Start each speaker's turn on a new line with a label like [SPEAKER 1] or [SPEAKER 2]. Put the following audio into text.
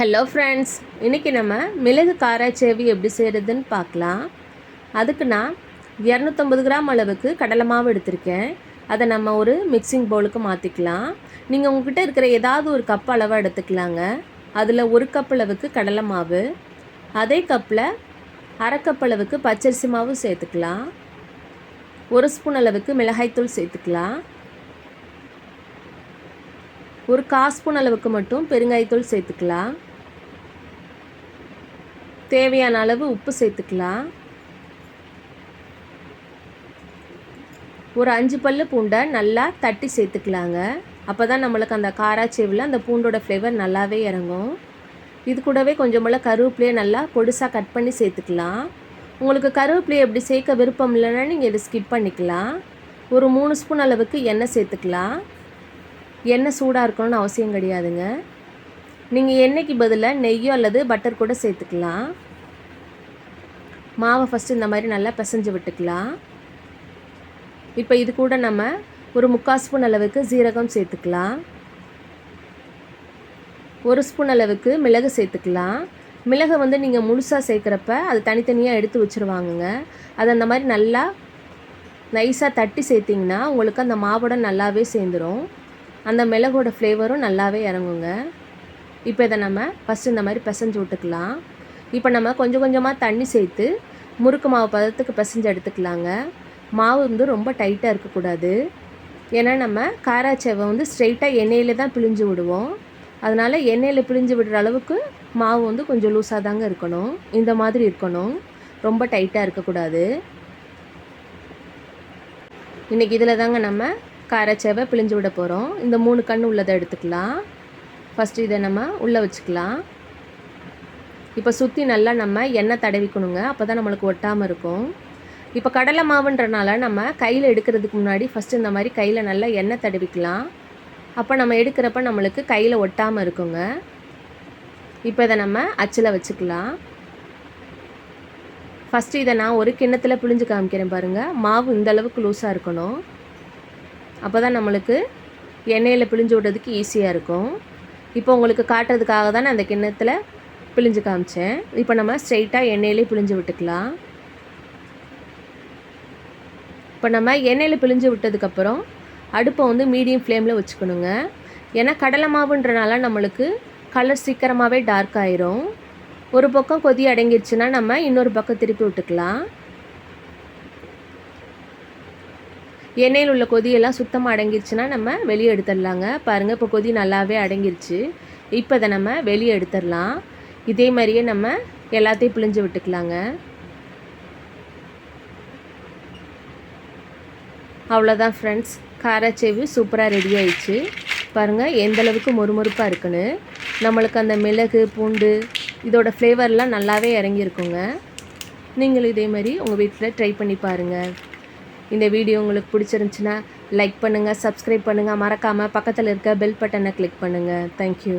[SPEAKER 1] Hello friends இன்றைக்கி நம்ம மிளகு காராச்சேவி எப்படி செய்கிறதுன்னு பார்க்கலாம். அதுக்கு நான் இரநூத்தம்பது கிராம் அளவுக்கு கடலை மாவு எடுத்திருக்கேன். அதை நம்ம ஒரு மிக்சிங் பவுலுக்கு மாற்றிக்கலாம் நீங்கள் உங்ககிட்ட இருக்கிற ஏதாவது ஒரு கப் அளவாக எடுத்துக்கலாங்க. அதில் ஒரு கப் அளவுக்கு கடலை மாவு. அதே கப்பில் அரை கப் அளவுக்கு பச்சரிசி மாவு சேர்த்துக்கலாம். ஒரு ஸ்பூன் அளவுக்கு மிளகாய்த்தூள் சேர்த்துக்கலாம். ஒரு கால் ஸ்பூன் அளவுக்கு மட்டும் பெருங்காயத்தூள் சேர்த்துக்கலாம். தேவையான அளவு உப்பு சேர்த்துக்கலாம். ஒரு அஞ்சு பல்லு பூண்டை நல்லா தட்டி சேர்த்துக்கலாங்க. அப்போ தான் நம்மளுக்கு அந்த காராச்சேவில் அந்த பூண்டோட ஃப்ளேவர் நல்லாவே இறங்கும். இது கூடவே கொஞ்சம் கருவேப்பிலையை நல்லா பொடிசாக கட் பண்ணி சேர்த்துக்கலாம். உங்களுக்கு கருவேப்பிலையை எப்படி சேர்க்க விருப்பம் இல்லைன்னா நீங்கள் இதை ஸ்கிப் பண்ணிக்கலாம். ஒரு மூணு ஸ்பூன் அளவுக்கு எண்ணெய் சேர்த்துக்கலாம். எண்ணெய் சூடாக இருக்கணும்னு அவசியம் கிடையாதுங்க. நீங்கள் எண்ணெய்க்கு பதிலாக நெய்யோ அல்லது பட்டர் கூட சேர்த்துக்கலாம். மாவை ஃபஸ்ட்டு இந்த மாதிரி நல்லா பிசைஞ்சு விட்டுக்கலாம். இப்போ இது கூட நம்ம ஒரு முக்கால் ஸ்பூன் அளவுக்கு ஜீரகம் சேர்த்துக்கலாம். ஒரு ஸ்பூன் அளவுக்கு மிளகு சேர்த்துக்கலாம். மிளகை வந்து நீங்கள் முழுசாக சேர்க்குறப்ப அது தனித்தனியாக எடுத்து வச்சுருவாங்கங்க. அது அந்த மாதிரி நல்லா நைஸாக தட்டி சேர்த்திங்கன்னா உங்களுக்கு அந்த மாவோட நல்லாவே சேர்ந்துடும் அந்த மிளகோட ஃப்ளேவரும் நல்லாவே இறங்குங்க. இப்போ இதை நம்ம ஃபஸ்ட்டு இந்த மாதிரி பிசைஞ்சு விட்டுக்கலாம். இப்போ நம்ம கொஞ்சம் கொஞ்சமாக தண்ணி சேர்த்து முறுக்கு மாவு பதத்துக்கு பிசைஞ்சு எடுத்துக்கலாங்க. மாவு வந்து ரொம்ப டைட்டாக இருக்கக்கூடாது. ஏன்னா நம்ம காராச்சேவை வந்து ஸ்ட்ரெயிட்டாக எண்ணெயில் தான் பிழிஞ்சு விடுவோம். அதனால் எண்ணெயில் பிழிஞ்சு விடுற அளவுக்கு மாவு வந்து கொஞ்சம் லூஸாக தாங்க இருக்கணும். இந்த மாதிரி இருக்கணும். ரொம்ப டைட்டாக இருக்கக்கூடாது. இன்றைக்கி இதில் தாங்க நம்ம காராச்சேவை பிழிஞ்சு விட போகிறோம் இந்த மூணு கண் உள்ளதை எடுத்துக்கலாம். ஃபஸ்ட்டு இதை நம்ம உள்ளே வச்சுக்கலாம். இப்போ சுற்றி நல்லா நம்ம எண்ணெய் தடவிக்கணுங்க. அப்போ தான் நம்மளுக்கு ஒட்டாமல் இருக்கும். இப்போ கடலை மாவுன்றனால நம்ம கையில் எடுக்கிறதுக்கு முன்னாடி ஃபஸ்ட்டு இந்த மாதிரி கையில் நல்லா எண்ணெய் தடவிக்கலாம். அப்போ நம்ம எடுக்கிறப்ப நம்மளுக்கு கையில் ஒட்டாமல் இருக்குங்க. இப்போ இதை நம்ம அச்சில் வச்சுக்கலாம். ஃபஸ்ட்டு இதை நான் ஒரு கிண்ணத்தில் பிழிஞ்சு காமிக்கிறேன் பாருங்கள் மாவு இந்த அளவுக்கு லூஸாக இருக்கணும். அப்போ தான் நம்மளுக்கு எண்ணெயில் பிழிஞ்சு விடுறதுக்கு ஈஸியாக இருக்கும். இப்போ உங்களுக்கு காட்டுறதுக்காக தான் நான் அந்த கிண்ணத்தில் பிழிஞ்சு காமிச்சேன். இப்போ நம்ம ஸ்ட்ரெயிட்டாக எண்ணெயிலே பிழிஞ்சு விட்டுக்கலாம். இப்போ நம்ம எண்ணெயில் பிழிஞ்சு விட்டதுக்கப்புறம் அடுப்பை வந்து மீடியம் ஃப்ளேமில் வச்சுக்கணுங்க. ஏன்னா கடலை மாவுன்றனால நம்மளுக்கு கலர் சீக்கிரமாகவே டார்க் ஆயிரும். ஒரு பக்கம் கொதி அடங்கிருச்சுன்னா நம்ம இன்னொரு பக்கம் திருப்பி விட்டுக்கலாம். எண்ணெயில் உள்ள கொதியெல்லாம் சுத்தமாக அடங்கிருச்சுன்னா நம்ம வெளியே எடுத்துடலாங்க. பாருங்கள் இப்போ கொதி நல்லாவே அடங்கிருச்சு. இப்போ இதை நம்ம வெளியே எடுத்துடலாம். இதே மாதிரியே நம்ம எல்லாத்தையும் பிழிஞ்சு விட்டுக்கலாங்க. அவ்வளோதான் ஃப்ரெண்ட்ஸ் காராச்சேவி சூப்பராக ரெடி ஆயிடுச்சு. பாருங்கள் எந்தளவுக்கு மொறுமொறுப்பாக இருக்குன்னு. நம்மளுக்கு அந்த மிளகு பூண்டு இதோட ஃப்ளேவர்லாம் நல்லாவே இறங்கியிருக்குங்க. நீங்களும் இதே மாதிரி உங்கள் வீட்டில் ட்ரை பண்ணி பாருங்கள் இந்த வீடியோ உங்களுக்கு பிடிச்சிருந்துச்சின்னா லைக் பண்ணுங்கள் சப்ஸ்கிரைப் பண்ணுங்கள் மறக்காமல் பக்கத்தில் இருக்க பெல் பட்டனை கிளிக் பண்ணுங்கள் தேங்க்யூ